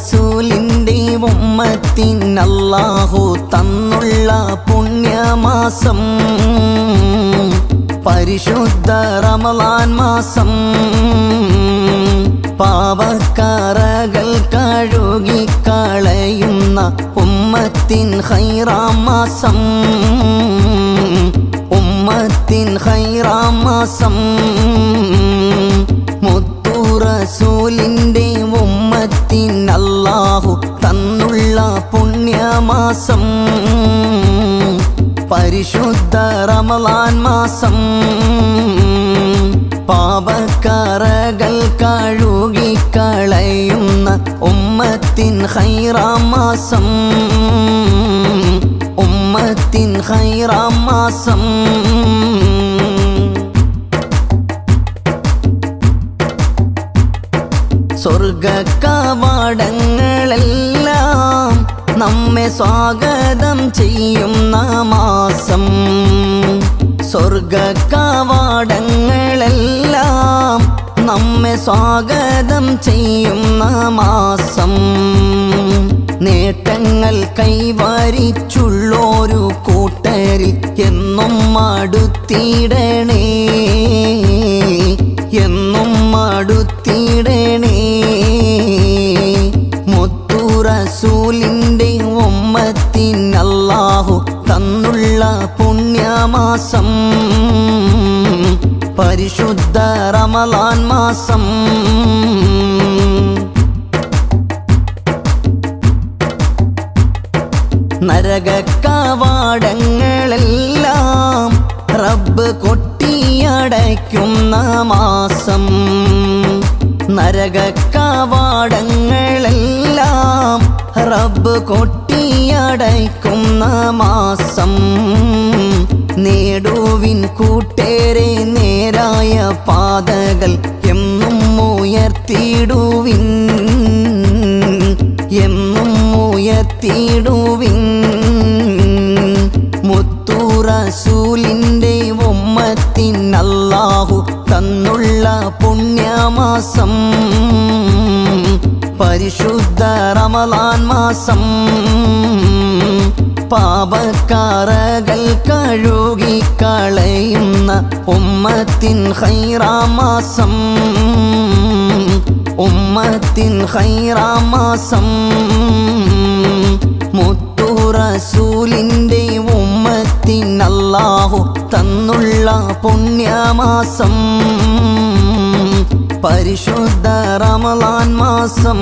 റസൂലിന്റെ തന്നുള്ള പുണ്യമാസം പരിശുദ്ധ റമലാൻ മാസം പാവക്കാരകൾ കഴുകിക്കളയുന്ന ഉമ്മത്തിൻ ഹൈറാം മാസം ഉമ്മത്തിൻ ഹൈറാം മാസം. മുത്തുറസൂലിന്റെ പുണ്യമാസം പരിശുദ്ധ റമലാൻ മാസം. പാപക്കറകൾ കഴുകിക്കളയുന്ന ഉമ്മത്തിൻ ഹൈറാം മാസം. ഉമ്മത്തിൻ ഹൈറാം മാസം. സ്വർഗക്കവാടങ്ങളെല്ലാം നമ്മെ സ്വാഗതം ചെയ്യുന്ന മാസം സ്വർഗക്കവാടങ്ങളെല്ലാം നമ്മെ സ്വാഗതം ചെയ്യും മാസം നേട്ടങ്ങൾ കൈവരിച്ചുള്ളൊരു കൂട്ടരിൽ എന്നും അടുത്തിടണേ. തന്നുള്ള പുണ്യമാസം പരിശുദ്ധ റമലാൻ മാസം. നരകക്കവാടങ്ങളെല്ലാം റബ്ബ് കൊട്ടിയടയ്ക്കുന്ന മാസം. നരകക്കവാടങ്ങളെല്ലാം റബ്ബ് കൊട്ടിയടയ്ക്കുന്ന മാസം നേടുവിൻ കൂട്ടേറെ നേരായ പാതകൾ എന്നും ഉയർത്തിയിടുവിൻ എന്നും ഉയർത്തിയിടുവിൻ. മുത്തൂറസൂലിന്റെ ഉമ്മത്തിൻ അല്ലാഹു തന്നുള്ള പുണ്യമാസം പരിശുദ്ധ റമലാൻ മാസം. പാപക്കാറകൾ കഴുകിക്കളയുന്ന ഉമ്മത്തിൻ ഹൈറാം മാസം. ഉമ്മത്തിൻ ഹൈറാം മാസം. മുത്തുറസൂലിന്റെ ഉമ്മത്തിൻ അല്ലാഹു തന്നുള്ള പുണ്യമാസം. പരിശുദ്ധ റമലാൻ മാസം.